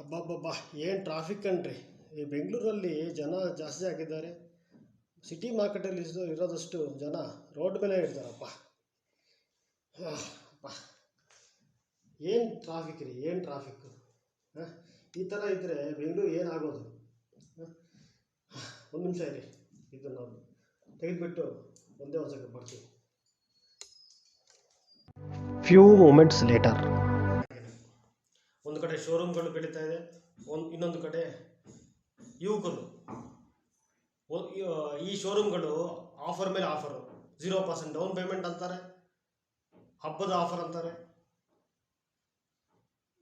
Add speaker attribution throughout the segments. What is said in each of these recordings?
Speaker 1: ಅಬ್ಬಬ್ಬಬ್ಬಾ, ಏನು ಟ್ರಾಫಿಕ್ ಕಣ್ರಿ? ಈ ಬೆಂಗಳೂರಲ್ಲಿ ಜನ ಜಾಸ್ತಿ ಆಗಿದ್ದಾರೆ. ಸಿಟಿ ಮಾರ್ಕೆಟಲ್ಲಿ ಇರೋದಷ್ಟು ಜನ ರೋಡ್ ಮೇಲೆ ಇರ್ತಾರಪ್ಪ. ಅಪ್ಪ. ಏನು ಟ್ರಾಫಿಕ್ ರೀ? ಏನು ಟ್ರಾಫಿಕ್ ಹಾಂ, ಈ ಥರ ಇದ್ದರೆ ಬೆಂಗಳೂರು ಏನಾಗೋದು? ಒಂದು ನಿಮಿಷ ಇರಿ. ಇದು ನಾವು ತೆಗೆದುಬಿಟ್ಟು ಒಂದೇ ಒಂದು ಬರ್ತೀವಿ ಫ್ಯೂ ಮೂಮೆಂಟ್ಸ್ ಲೇಟರ್ ಒಂದು ಕಡೆ ಶೋರೂಮ್ಗಳು ಬೆಳೀತಾ ಇದೆ, ಒಂದು ಇನ್ನೊಂದು ಕಡೆ ಯುವಕರು ಈ- ಶೋರೂಮ್ಗಳು ಆಫರ್ ಮೇಲೆ offer zero percent down payment ಅಂತಾರೆ, ಹಬ್ಬದ ಆಫರ್ ಅಂತಾರೆ.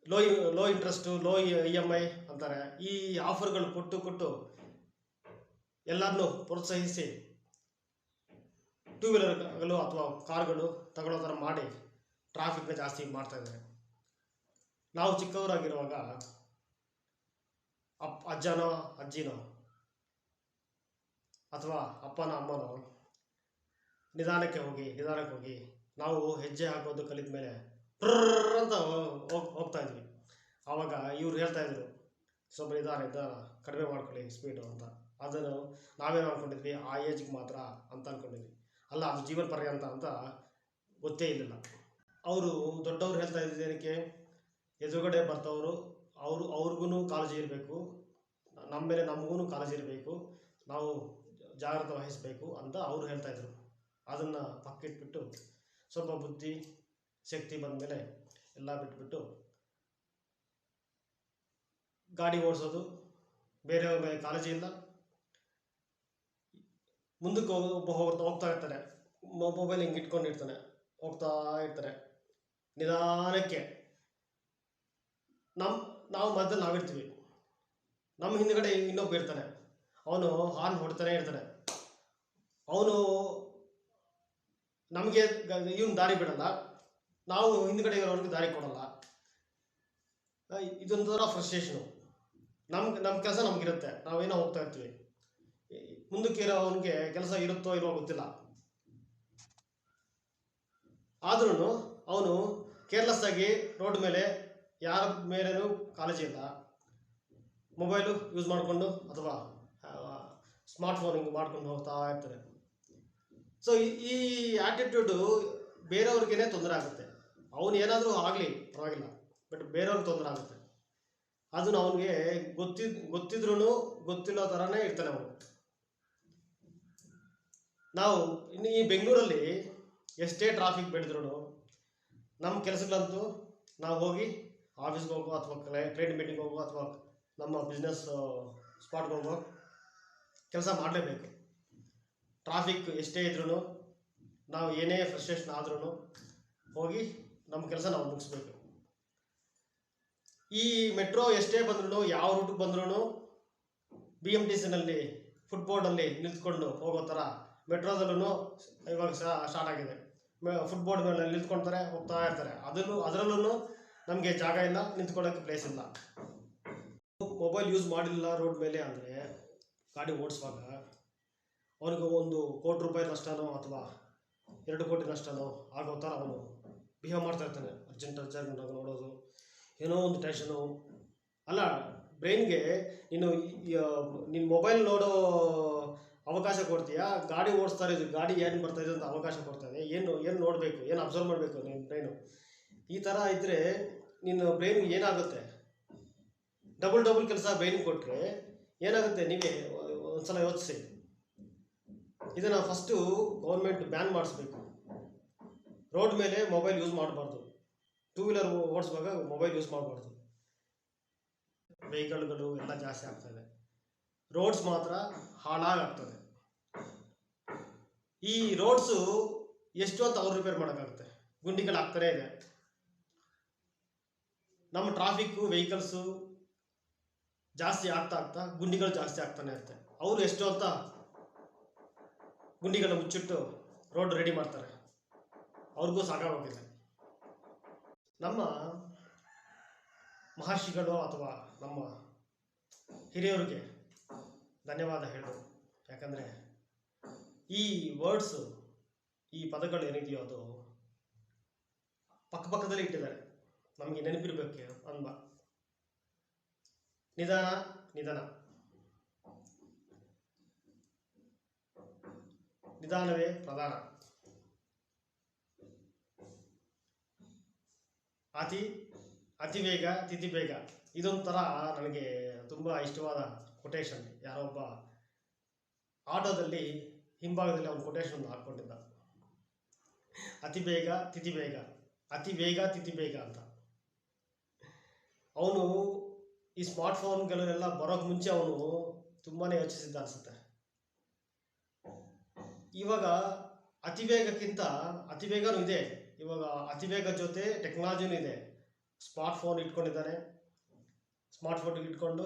Speaker 1: Low low interest low E M I ಅಂತಾರೆ. ಈ ಆಫರ್ಗಳು ಕೊಟ್ಟು ಕೊಟ್ಟು ಎಲ್ಲರನ್ನೂ ಪ್ರೋತ್ಸಾಹಿಸಿ ಟೂ ವೀಲರ್ಗಳು ಅಥವಾ ಕಾರ್ಗಳು ತಗೊಳ್ಳೋ ಥರ ಮಾಡಿ ಟ್ರಾಫಿಕ್ನ ಜಾಸ್ತಿ ಮಾಡ್ತಾ ಇದ್ದಾರೆ. ನಾವು ಚಿಕ್ಕವರಾಗಿರುವಾಗ ಅಪ್, ಅಜ್ಜನೋ, ಅಜ್ಜಿನೋ ಅಥವಾ ಅಪ್ಪನ, ಅಮ್ಮನೋ ನಿಧಾನಕ್ಕೆ ಹೋಗಿ ನಿಧಾನಕ್ಕೆ ಹೋಗಿ ನಾವು ಹೆಜ್ಜೆ ಹಾಕೋದು ಕಲಿತ ಮೇಲೆ ಅಂತ ಹೋಗ್ ಹೋಗ್ತಾ ಇದ್ವಿ. ಆವಾಗ ಇವ್ರು ಹೇಳ್ತಾ ಇದ್ರು, ಸ್ವಲ್ಪ ನಿಧಾನ ನಿಧಾನ ಕಡಿಮೆ ಮಾಡ್ಕೊಳ್ಳಿ ಸ್ಪೀಡು ಅಂತ. ಅದನ್ನು ನಾವೇನು ಅನ್ಕೊಂಡಿದ್ವಿ? ಆ ಏಜ್ಗೆ ಮಾತ್ರ ಅಂತ ಅಂದ್ಕೊಂಡಿದ್ವಿ ಅಲ್ಲ, ಅದು ಜೀವನ ಪರ್ಯಂತ ಅಂತ ಗೊತ್ತೇ ಇರಲಿಲ್ಲ ಅವರು ದೊಡ್ಡವ್ರು ಹೇಳ್ತಾ ಇದ್ದೇನಕ್ಕೆ ಎದುರುಗಡೆ ಬರ್ತವರು, ಅವರು ಅವ್ರಿಗೂ ಕಾಳಜಿ ಇರಬೇಕು. ನಮ್ಮ ಮೇಲೆ ನಮಗೂ ಕಾಳಜಿ ಇರಬೇಕು. ನಾವು ಜಾಗ್ರತೆ ವಹಿಸಬೇಕು ಅಂತ ಅವರು ಹೇಳ್ತಾ ಇದ್ರು. ಅದನ್ನು ಪಕ್ಕಿಟ್ಬಿಟ್ಟು ಸ್ವಲ್ಪ ಬುದ್ಧಿ, ಶಕ್ತಿ ಬಂದ ಮೇಲೆ ಎಲ್ಲ ಬಿಟ್ಬಿಟ್ಟು ಗಾಡಿ ಓಡಿಸೋದು. ಬೇರೆಯವ್ರ ಮೇಲೆ ಕಾಳಜಿ ಇಲ್ಲ. ಮುಂದಕ್ಕೆ ಹೋಗ, ಒಬ್ಬ ಹೋಗ್ತಾ ಹೋಗ್ತಾ ಇರ್ತಾನೆ. ಮೊಬೈಲ್ ಹಿಂಗೆ ಇಟ್ಕೊಂಡಿರ್ತಾನೆ. ಹೋಗ್ತಾ ಇರ್ತಾರೆ ನಿಧಾನಕ್ಕೆ ನಮ್ಮ ನಾವು ಮಧ್ಯದಲ್ಲಿ ನಾವಿರ್ತೀವಿ. ನಮ್ಮ ಹಿಂದ್ಗಡೆ ಇನ್ನೊಬ್ಬ ಇರ್ತಾನೆ ಅವನು ಹಾರ್ನ್ ಹೊಡ್ತಾನೆ ಇರ್ತಾನೆ. ಅವನು ನಮಗೆ ಇವನು ದಾರಿ ಬಿಡಲ್ಲ. ನಾವು ಹಿಂದ್ಗಡೆ ಇರೋರಿಗೆ ದಾರಿ ಕೊಡಲ್ಲ. ಇದೊಂಥರ ಫ್ರಸ್ಟ್ರೇಷನು ನಮ್ಗೆ ನಮ್ಮ ಕೆಲಸ ನಮಗಿರುತ್ತೆ. ನಾವೇನೋ ಹೋಗ್ತಾ ಇರ್ತೀವಿ. ಮುಂದಕ್ಕೆ ಇರೋ ಅವನಿಗೆ ಕೆಲಸ ಇರುತ್ತೋ ಇಲ್ವೋ ಗೊತ್ತಿಲ್ಲ. ಆದ್ರೂ ಅವನು ಕೇರ್ಲೆಸ್ ಆಗಿ ರೋಡ್ ಮೇಲೆ ಯಾರ ಮೇಲೇನೂ ಕಾಳಜಿ ಇಲ್ಲ. ಮೊಬೈಲು ಯೂಸ್ ಮಾಡಿಕೊಂಡು ಅಥವಾ ಸ್ಮಾರ್ಟ್ ಫೋನ್ ಹಿಂಗೆ ಮಾಡ್ಕೊಂಡು ಹೋಗ್ತಾ ಇರ್ತಾರೆ. ಸೊ ಈ ಆ್ಯಟಿಟ್ಯೂಡು ಬೇರೆಯವ್ರಿಗೇನೆ ತೊಂದರೆ ಆಗುತ್ತೆ. ಅವನು ಏನಾದರೂ ಆಗಲಿ, ಪರವಾಗಿಲ್ಲ. ಬಟ್ ಬೇರೆಯವ್ರಿಗೆ ತೊಂದರೆ ಆಗುತ್ತೆ. ಅದನ್ನು ಅವನಿಗೆ ಗೊತ್ತಿದ್ ಗೊತ್ತಿದ್ರೂ ಗೊತ್ತಿಲ್ಲೋ ಥರನೇ ಇರ್ತಾನೆ ಅವನು. ನಾವು, ಇನ್ನು ಈ ಬೆಂಗಳೂರಲ್ಲಿ ಎಷ್ಟೇ ಟ್ರಾಫಿಕ್ ಬೆಳೆದ್ರು ನಮ್ಮ ಕೆಲಸಗಳಂತೂ ನಾವು ಹೋಗಿ ಆಫೀಸ್ಗೆ ಹೋಗೋ ಅಥವಾ ಕ್ಲೈಂಟ್ ಮೀಟಿಂಗ್ ಹೋಗೋ ಅಥವಾ ನಮ್ಮ ಬಿಸ್ನೆಸ್ ಸ್ಪಾಟ್ಗೆ ಹೋಗೋ, ಕೆಲಸ ಮಾಡಲೇಬೇಕು. ಟ್ರಾಫಿಕ್ ಎಷ್ಟೇ ಇದ್ರೂ ನಾವು ಏನೇ ಫ್ರಸ್ಟ್ರೇಷನ್ ಆದ್ರೂ ಹೋಗಿ ನಮ್ಮ ಕೆಲಸ ನಾವು ಮುಗಿಸ್ಬೇಕು. ಈ ಮೆಟ್ರೋ ಎಷ್ಟೇ ಬಂದ್ರೂ ಯಾವ ರೂಟ್ಗೆ ಬಂದ್ರೂ ಬಿ ಎಂ ಟಿ ಸಿನಲ್ಲಿ ಫುಟ್ಬೋರ್ಡಲ್ಲಿ ನಿಂತ್ಕೊಂಡು ಹೋಗೋ ಥರ ಮೆಟ್ರೋದಲ್ಲೂ ಇವಾಗ ಸ್ಟಾರ್ಟ್ ಆಗಿದೆ. ಫುಟ್ಬೋರ್ಡ್ ಮೇಲೆ ನಿಂತ್ಕೊಳ್ತಾರೆ ಹೋಗ್ತಾ ಇರ್ತಾರೆ. ಅದರಲ್ಲೂ ಅದರಲ್ಲೂ ನಮಗೆ ಜಾಗ ಇಲ್ಲ ನಿಂತ್ಕೊಳ್ಳೋಕ್ಕೆ ಪ್ಲೇಸ್ ಇಲ್ಲ. ಮೊಬೈಲ್ ಯೂಸ್ ಮಾಡಿಲ್ಲ ರೋಡ್ ಮೇಲೆ ಅಂದರೆ ಗಾಡಿ ಓಡಿಸುವಾಗ ಅವನಿಗೆ ಒಂದು ಕೋಟಿ ರೂಪಾಯಿ ನಷ್ಟನೋ ಅಥವಾ ಎರಡು ಕೋಟಿ ನಷ್ಟನೋ ಆಗೋ ಥರ ಅವನು ಬಿಹೇವ್ ಮಾಡ್ತಾ ಇರ್ತಾನೆ. ಅರ್ಜೆಂಟ್ ಅರ್ಜೆಂಟ್ ನೋಡೋದು, ಏನೋ ಒಂದು ಟೆನ್ಷನು ಅಲ್ಲ ಬ್ರೈನ್ಗೆ ನೀನು ನಿನ್ನ ಮೊಬೈಲ್ ನೋಡೋ ಅವಕಾಶ ಕೊಡ್ತೀಯಾ? ಗಾಡಿ ಓಡಿಸ್ತಾ ಇದ್ದೀವಿ ಗಾಡಿ ಏನು ಬರ್ತಾ ಇದೆ ಅಂತ ಅವಕಾಶ ಕೊಡ್ತಾ ಏನು ಏನು ನೋಡಬೇಕು? ಏನು ಅಬ್ಸರ್ವ್ ಮಾಡಬೇಕು ನಿನ್ನ ಬ್ರೈನು ಈ ಥರ ಇದ್ದರೆ ನಿನ್ನ ಬ್ರೈನ್ ಏನಾಗುತ್ತೆ? ಡಬಲ್ ಡಬಲ್ ಕೆಲಸ ಬ್ರೈನ್ ಕೊಟ್ಟರೆ ಏನಾಗುತ್ತೆ? ನೀವೇ ಒಂದ್ಸಲ ಯೋಚಿಸಿ. ಇದನ್ನು ಫಸ್ಟು ಗೌರ್ಮೆಂಟ್ ಬ್ಯಾನ್ ಮಾಡಿಸ್ಬೇಕು. ರೋಡ್ ಮೇಲೆ ಮೊಬೈಲ್ ಯೂಸ್ ಮಾಡಬಾರ್ದು. ಟೂ ವೀಲರ್ ಓಡಿಸುವಾಗ ಮೊಬೈಲ್ ಯೂಸ್ ಮಾಡಬಾರ್ದು. ವೆಹಿಕಲ್ಗಳು ಎಲ್ಲ ಜಾಸ್ತಿ ಆಗ್ತದೆ ರೋಡ್ಸ್ ಮಾತ್ರ ಹಾಳಾಗ್ತದೆ ಈ ರೋಡ್ಸು ಎಷ್ಟು ಅಂತ ಅವ್ರು ರಿಪೇರ್ ಮಾಡೋಕ್ಕಾಗುತ್ತೆ? ಗುಂಡಿಗಳು ಆಗ್ತಾನೇ ಇದೆ. ನಮ್ಮ ಟ್ರಾಫಿಕ್ಕು ವೆಹಿಕಲ್ಸು ಜಾಸ್ತಿ ಆಗ್ತಾ ಆಗ್ತಾ ಗುಂಡಿಗಳು ಜಾಸ್ತಿ ಆಗ್ತಾನೆ ಇರುತ್ತೆ. ಅವರು ಎಷ್ಟು ಅಂತ ಗುಂಡಿಗಳನ್ನ ಮುಚ್ಚಿಟ್ಟು ರೋಡ್ ರೆಡಿ ಮಾಡ್ತಾರೆ. ಅವ್ರಿಗೂ ಸಾಕಾಗೋಗಿದೆ. ನಮ್ಮ ಮಹರ್ಷಿಗಳು ಅಥವಾ ನಮ್ಮ ಹಿರಿಯರಿಗೆ ಧನ್ಯವಾದ ಹೇಳು ಯಾಕಂದರೆ ಈ ವರ್ಡ್ಸು ಈ ಪದಗಳು ಏನಿದೆಯೋ ಅದು ಪಕ್ಕಪಕ್ಕದಲ್ಲಿ ಇಟ್ಟಿದ್ದಾರೆ. ನಮಗೆ ನೆನಪಿರ್ಬೇಕು ಅನ್ಬ. ನಿಧಾನ ನಿಧಾನ. ನಿಧಾನವೇ ಪ್ರಧಾನ. ಅತಿ ಅತಿ ಬೇಗ ತಿಥಿ ಬೇಗ ಇದೊಂಥರ ನನಗೆ ತುಂಬ ಇಷ್ಟವಾದ ಕೊಟೇಶನ್ ಯಾರೋ ಒಬ್ಬ ಆಟೋದಲ್ಲಿ ಹಿಂಭಾಗದಲ್ಲಿ ಅವನು ಕೊಟೇಶನ್ ಹಾಕ್ಕೊಂಡಿದ್ದ. ಅತಿ ಬೇಗ ತಿಥಿ ಬೇಗ ಅತಿ ಬೇಗ ತಿಥಿ ಬೇಗ ಅಂತ. ಅವನು ಈ ಸ್ಮಾರ್ಟ್ ಫೋನ್ಗಳೆಲ್ಲ ಬರೋಕ್ಕೆ ಮುಂಚೆ ಅವನು ತುಂಬಾ ಯೋಚಿಸಿದ್ದ ಅನಿಸುತ್ತೆ. ಇವಾಗ ಅತಿ ವೇಗಕ್ಕಿಂತ ಅತಿ ವೇಗನೂ ಇದೆ. ಇವಾಗ ಅತಿ ವೇಗ ಜೊತೆ ಟೆಕ್ನಾಲಜಿನೂ ಇದೆ. ಸ್ಮಾರ್ಟ್ ಫೋನ್ ಇಟ್ಕೊಂಡಿದ್ದಾನೆ ಸ್ಮಾರ್ಟ್ ಫೋನ್ ಇಟ್ಕೊಂಡು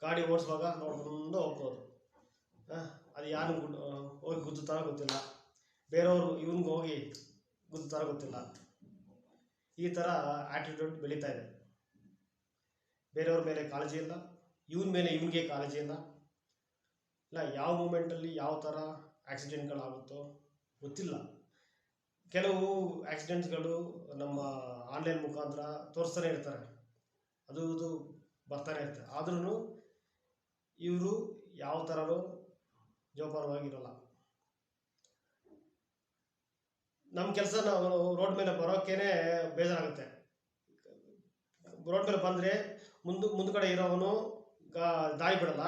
Speaker 1: ಗಾಡಿ ಓಡಿಸುವಾಗ ನೋಡ್ಕೊಂಡು ಹೋಗ್ಬೋದು. ಅದು ಯಾರು ಹೋಗಿ ಗುದ್ದುತ್ತಾರೋ ಗೊತ್ತಿಲ್ಲ. ಬೇರೆಯವರು ಇವನಿಗೆ ಹೋಗಿ ಗುದ್ದುತ್ತಾರೋ ಗೊತ್ತಿಲ್ಲ. ಈ ಥರ ಆ್ಯಟಿಟ್ಯೂಡ್ ಬೆಳೀತಾ ಇದೆ. ಬೇರೆಯವ್ರ ಮೇಲೆ ಕಾಳಜಿ ಇಲ್ಲ, ಇವನ ಮೇಲೆ ಇವನಿಗೆ ಕಾಳಜಿ ಇಲ್ಲ. ಇಲ್ಲ, ಯಾವ ಮೂಮೆಂಟಲ್ಲಿ ಯಾವ ಥರ ಆಕ್ಸಿಡೆಂಟ್ಗಳಾಗುತ್ತೋ ಗೊತ್ತಿಲ್ಲ. ಕೆಲವು ಆಕ್ಸಿಡೆಂಟ್ಸ್ಗಳು ನಮ್ಮ ಆನ್ಲೈನ್ ಮುಖಾಂತರ ತೋರಿಸ್ತಾನೆ ಇರ್ತಾರೆ. ಅದು ಇದು ಬರ್ತಾನೆ ಇರ್ತಾರೆ ಆದ್ರೂ ಇವರು ಯಾವ ಥರನೂ ಜೋಪಾನವಾಗಿರಲ್ಲ. ನಮ್ಮ ಕೆಲಸ ನಾವು ರೋಡ್ ಮೇಲೆ ಬರೋಕ್ಕೇನೆ ಬೇಜಾರಾಗುತ್ತೆ. ರೋಡ್ ಮೇಲೆ ಬಂದರೆ ಮುಂದೆ ಮುಂದ್ಗಡೆ ಇರೋವನು ದಾರಿ ಬಿಡಲ್ಲ.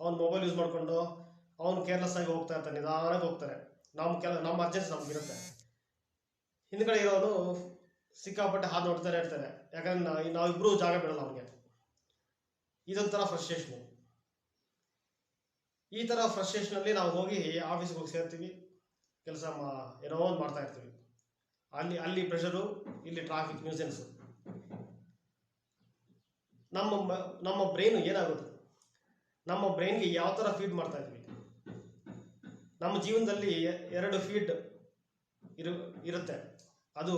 Speaker 1: ಅವ್ನು ಮೊಬೈಲ್ ಯೂಸ್ ಮಾಡಿಕೊಂಡು ಅವನು ಕೇರ್ಲೆಸ್ ಆಗಿ ಹೋಗ್ತಾ ಇರ್ತಾನೆ ನಿಧಾನಕ್ಕೆ ಹೋಗ್ತಾರೆ ನಮ್ಮ ಕೆಲ ನಮ್ಮ ಅರ್ಜೆನ್ಸಿ ನಮಗಿರುತ್ತೆ ಹಿಂದ್ಗಡೆ ಇರೋನು ಸಿಕ್ಕಾಪಟ್ಟೆ ಹಾದು ನೋಡ್ತಾನೆ ಇರ್ತಾರೆ ಯಾಕಂದ್ರೆ ನಾವಿಬ್ಬರೂ ಜಾಗ ಬಿಡಲ್ಲ ಅವನಿಗೆ. ಇದೊಂಥರ ಫ್ರಸ್ಟ್ರೇಷನು ಈ ಥರ ಫ್ರಸ್ಟ್ರೇಷನಲ್ಲಿ ನಾವು ಹೋಗಿ ಆಫೀಸ್ಗೆ ಹೋಗಿ ಸೇರ್ತೀವಿ. ಕೆಲಸ ಮಾ, ಏನೋ ಒಂದು ಮಾಡ್ತಾ ಇರ್ತೀವಿ. ಅಲ್ಲಿ ಅಲ್ಲಿ ಪ್ರೆಷರು ಇಲ್ಲಿ ಟ್ರಾಫಿಕ್ ನ್ಯೂಸೆನ್ಸು ನಮ್ಮ ನಮ್ಮ ಬ್ರೈನ್ ಏನಾಗೋದು? ನಮ್ಮ ಬ್ರೈನ್ಗೆ ಯಾವ ಥರ ಫೀಡ್ ಮಾಡ್ತಾ ಇದ್ವಿ? ನಮ್ಮ ಜೀವನದಲ್ಲಿ ಎರಡು ಫೀಡ್ ಇರು, ಇರುತ್ತೆ. ಅದು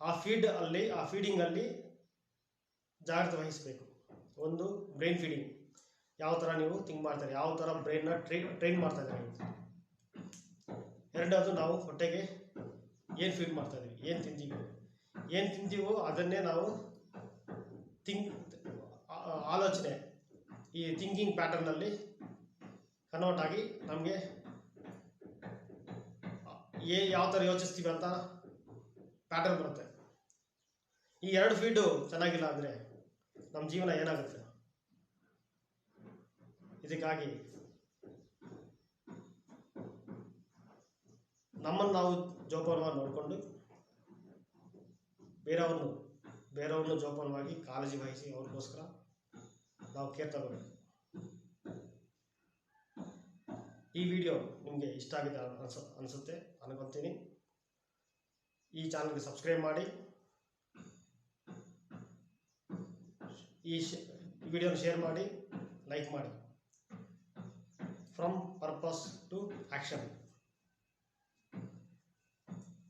Speaker 1: ಆ ಫೀಡ್ ಅಲ್ಲಿ, ಆ ಫೀಡಿಂಗಲ್ಲಿ ಜಾಗ್ರತೆ ವಹಿಸಬೇಕು. ಒಂದು ಬ್ರೈನ್ ಫೀಡಿಂಗ್ ಯಾವ ಥರ ನೀವು ಥಿಂಕ್ ಮಾಡ್ತಾರೆ? ಯಾವ ಥರ ಬ್ರೈನ್ನ ಟ್ರೈ ಟ್ರೈನ್ ಮಾಡ್ತಾ ಇದ್ದಾರೆ ಎರಡದು ನಾವು ಹೊಟ್ಟೆಗೆ ಏನು ಫೀಡ್ ಮಾಡ್ತಾ ಇದ್ದೀವಿ? ಏನು ತಿಂತೀವಿ ಏನು ತಿಂತೀವೋ ಅದನ್ನೇ ನಾವು ಥಿಂಕ್ ಆಲೋಚನೆ, ಈ ಥಿಂಕಿಂಗ್ ಪ್ಯಾಟರ್ನಲ್ಲಿ ಕನ್ವರ್ಟ್ ಆಗಿ ನಮಗೆ ಏ ಯಾವ ಥರ ಯೋಚಿಸ್ತೀವಿ ಅಂತ ಪ್ಯಾಟರ್ನ್ ಬರುತ್ತೆ. ಈ ಎರಡು ಫೀಡು ಚೆನ್ನಾಗಿಲ್ಲ ಅಂದರೆ ನಮ್ಮ ಜೀವನ ಏನಾಗುತ್ತೆ? ಇದಕ್ಕಾಗಿ ನಮ್ಮನ್ನು ನಾವು ಜೋಪಾನವಾಗಿ ನೋಡಿಕೊಂಡು ಬೇರೆಯವ್ರನ್ನು ಬೇರೆಯವ್ರನ್ನು ಜೋಪಾನವಾಗಿ ಕಾಳಜಿ ವಹಿಸಿ ಅವ್ರಿಗೋಸ್ಕರ ನಾವು ಕೇರ್ ತಗೋಬೇಕು. ಈ ವಿಡಿಯೋ ನಿಮಗೆ ಇಷ್ಟ ಆಗಿದೆ ಅನ್ಸ, ಅನಿಸುತ್ತೆ, ಅನ್ಕೊತೀನಿ. ಈ ಚಾನಲ್ಗೆ ಸಬ್ಸ್ಕ್ರೈಬ್ ಮಾಡಿ. ಈ ವಿಡಿಯೋನ ಶೇರ್ ಮಾಡಿ ಲೈಕ್ ಮಾಡಿ. ಫ್ರಮ್ ಪರ್ಪಸ್ ಟು ಆ್ಯಕ್ಷನ್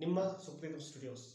Speaker 1: ನಿಮ್ಮ ಸುಪ್ರೀಂ ಸ್ಟುಡಿಯೋಸ್